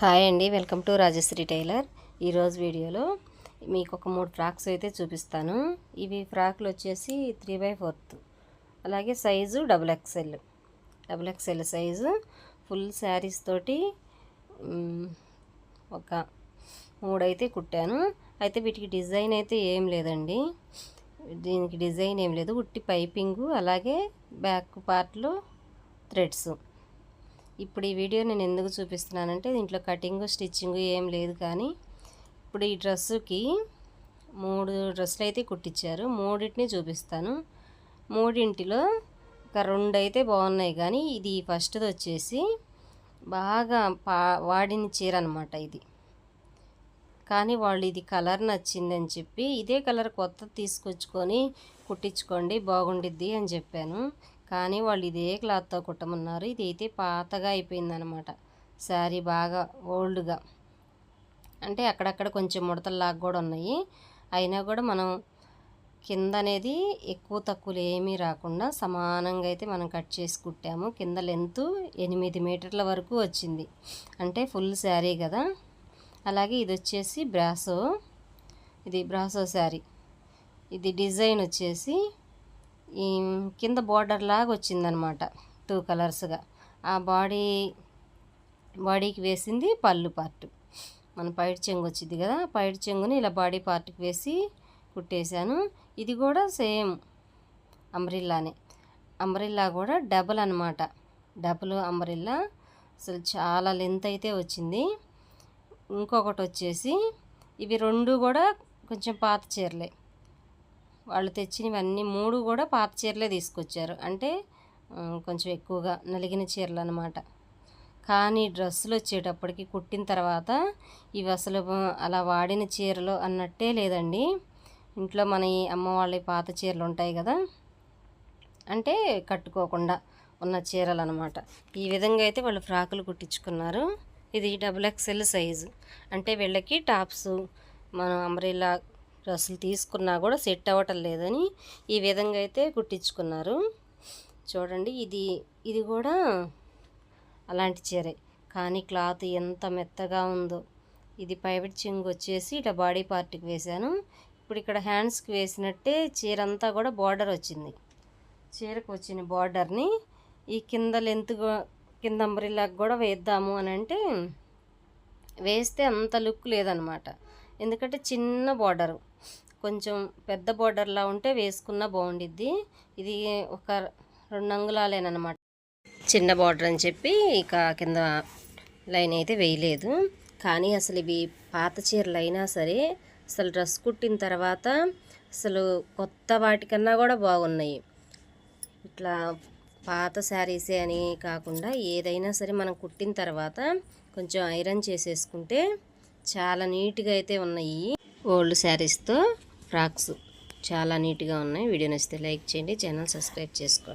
Hi అండి welcome to Rajshri tailor. ఈరోజు వీడియోలో మీకు ఒక మూడు ఫ్రాక్స్ అయితే చూపిస్తాను. ఇవి ఫ్రాక్లు వచ్చేసి త్రీ బై ఫోర్త్. అలాగే size double XL. Double XL size full saris తోటి ఒక మూడైతే కుట్టాను. అయితే వీటికి డిజైన్ అయితే ఏం లేదండి. దీనికి డిజైన్ ఏం లేదు. ఉట్టి పైపింగు అలాగే బ్యాక్ పార్ట్లో థ్రెడ్స్. ఇప్పుడు ఈ వీడియో నేను ఎందుకు చూపిస్తున్నానంటే దీంట్లో కటింగ్ స్టిచ్చింగ్ ఏం లేదు కానీ ఇప్పుడు ఈ డ్రెస్సుకి మూడు డ్రెస్సులు అయితే కుట్టించారు. మూడింటిని చూపిస్తాను. మూడింటిలో ఒక రెండు అయితే బాగున్నాయి కానీ ఇది ఫస్ట్ది వచ్చేసి బాగా పా వాడిన చీర అనమాట ఇది. కానీ వాళ్ళు ఇది కలర్ నచ్చిందని చెప్పి ఇదే కలర్ కొత్త తీసుకొచ్చుకొని కుట్టించుకోండి బాగుండిద్ది అని చెప్పాను. కానీ వాళ్ళు ఇదే క్లాత్తో కుట్టమన్నారు. ఇది అయితే పాతగా అయిపోయిందనమాట శారీ బాగా ఓల్డ్గా. అంటే అక్కడక్కడ కొంచెం ముడతల్లాగా కూడా ఉన్నాయి. అయినా కూడా మనం కింద అనేది ఎక్కువ తక్కువలు ఏమీ రాకుండా సమానంగా అయితే మనం కట్ చేసి కుట్టాము. కింద లెంత్ ఎనిమిది మీటర్ల వరకు వచ్చింది. అంటే ఫుల్ శారీ కదా. అలాగే ఇది వచ్చేసి బ్రాసో. ఇది బ్రాసో శారీ. ఇది డిజైన్ వచ్చేసి ఈ కింద బార్డర్ లాగా వచ్చిందనమాట టూ కలర్స్గా ఆ బాడీ బాడీకి వేసింది పళ్ళు పార్ట్ మన పైట చెంగు వచ్చింది కదా పైట చెంగుని ఇలా బాడీ పార్ట్కి వేసి కుట్టేశాను. ఇది కూడా సేమ్ అంబ్రిల్లానే అంబ్రిల్లా కూడా డబుల్ అనమాట. డబుల్ అంబ్రిల్లా అసలు చాలా లెంత్ అయితే వచ్చింది. ఇంకొకటి వచ్చేసి ఇవి రెండు కూడా కొంచెం పాత చీరలే. వాళ్ళు తెచ్చినవన్నీ మూడు కూడా పాత చీరలే తీసుకొచ్చారు. అంటే కొంచెం ఎక్కువగా నలిగిన చీరలు అనమాట కానీ డ్రెస్సులు వచ్చేటప్పటికి కుట్టిన తర్వాత ఇవి అసలు అలా వాడిన చీరలు అన్నట్టే లేదండి. ఇంట్లో మన ఈ అమ్మ వాళ్ళ పాత చీరలు ఉంటాయి కదా అంటే కట్టుకోకుండా ఉన్న చీరలు అనమాట ఈ విధంగా అయితే వాళ్ళు ఫ్రాకులు కుట్టించుకున్నారు. ఇది డబుల్ ఎక్స్ఎల్ సైజు. అంటే వీళ్ళకి టాప్స్ మనం అంబ్రెల్లా అసలు తీసుకున్నా కూడా సెట్ అవ్వటం లేదని ఈ విధంగా అయితే కుట్టించుకున్నారు. చూడండి ఇది ఇది కూడా అలాంటి చీరే. కానీ క్లాత్ ఎంత మెత్తగా ఉందో. ఇది ప్రైవేట్ చింగ్ వచ్చేసి ఇట్లా బాడీ పార్ట్కి వేశాను. ఇప్పుడు ఇక్కడ హ్యాండ్స్కి వేసినట్టే చీర అంతా కూడా బార్డర్ వచ్చింది. చీరకు వచ్చిన బార్డర్ని ఈ కింద లెంత్ కింద అంబ్రిల్లాకి కూడా వేద్దాము అని అంటే వేస్తే అంత లుక్ లేదనమాట. ఎందుకంటే చిన్న బార్డరు కొంచెం పెద్ద బార్డర్లా ఉంటే వేసుకున్న బాగుండిద్ది. ఇది ఒక రెండు అంగుళాలేనమాట చిన్న బార్డర్ అని చెప్పి ఇక కింద లైన్ అయితే వేయలేదు. కానీ అసలు ఇవి పాత చీరలు అయినా సరే అసలు డ్రెస్ కుట్టిన తర్వాత అసలు కొత్త వాటికన్నా కూడా బాగున్నాయి. ఇట్లా పాత శారీసే అని కాకుండా ఏదైనా సరే మనం కుట్టిన తర్వాత కొంచెం ఐరన్ చేసేసుకుంటే చాలా నీట్గా అయితే ఉన్నాయి. ఓల్డ్ శారీస్తో ఫ్రాక్స్ చాలా నీట్గా ఉన్నాయి. వీడియో నచ్చితే లైక్ చేయండి. ఛానల్ సబ్స్క్రైబ్ చేసుకోండి.